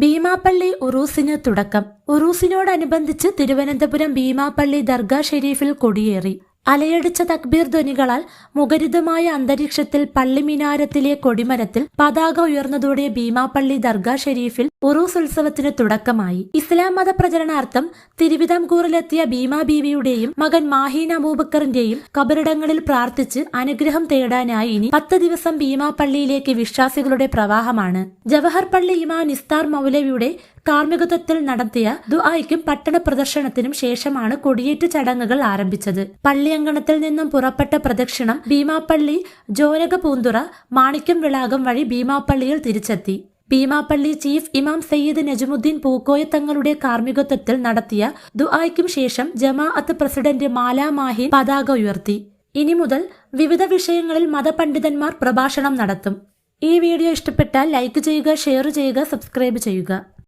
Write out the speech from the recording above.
ഭീമാപ്പള്ളി ഉറൂസിന് തുടക്കം. ഉറൂസിനോടനുബന്ധിച്ച് തിരുവനന്തപുരം ഭീമാപ്പള്ളി ദർഗാ ഷെരീഫിൽ കൊടിയേറി. അലയടിച്ച തക്ബീർ ധ്വനികളാൽ മുഖരിതമായ അന്തരീക്ഷത്തിൽ പള്ളിമിനാരത്തിലെ കൊടിമരത്തിൽ പതാക ഉയർന്നതോടെ ഭീമാപ്പള്ളി ദർഗാ ഷെരീഫിൽ ഉറൂസ് ഉത്സവത്തിന് തുടക്കമായി. ഇസ്ലാം മത പ്രചരണാർത്ഥം തിരുവിതാംകൂറിലെത്തിയ ഭീമാ ബീവിയുടെയും മകൻ മാഹീൻ അബൂബക്കറിന്റെയും കബറിടങ്ങളിൽ പ്രാർത്ഥിച്ച് അനുഗ്രഹം തേടാനായി ഇനി പത്ത് ദിവസം ഭീമാപ്പള്ളിയിലേക്ക് വിശ്വാസികളുടെ പ്രവാഹമാണ്. ജവഹർ പള്ളി ഇമാ നിസ്താർ മൗലവിയുടെ കാർമ്മികത്വത്തിൽ നടത്തിയ ദുആയ്ക്കും പട്ടണ പ്രദർശനത്തിനും ശേഷമാണ് കൊടിയേറ്റ് ചടങ്ങുകൾ ആരംഭിച്ചത്. പള്ളിയങ്കണത്തിൽ നിന്നും പുറപ്പെട്ട പ്രദക്ഷിണം ഭീമാപ്പള്ളി ജോരക പൂന്തുറ മാണിക്യം വിളാകം വഴി ഭീമാപ്പള്ളിയിൽ തിരിച്ചെത്തി. ഭീമാപ്പള്ളി ചീഫ് ഇമാം സയ്യിദ് നജമുദ്ദീൻ പൂക്കോയ തങ്ങളുടെ കാർമ്മികത്വത്തിൽ നടത്തിയ ദുആയ്ക്കും ശേഷം ജമാഅത്ത് പ്രസിഡന്റ് മാലാ മാഹിൻ പതാക ഉയർത്തി. ഇനി മുതൽ വിവിധ വിഷയങ്ങളിൽ മതപണ്ഡിതന്മാർ പ്രഭാഷണം നടത്തും. ഈ വീഡിയോ ഇഷ്ടപ്പെട്ടാൽ ലൈക്ക് ചെയ്യുക ഷെയർ ചെയ്യുക സബ്സ്ക്രൈബ് ചെയ്യുക.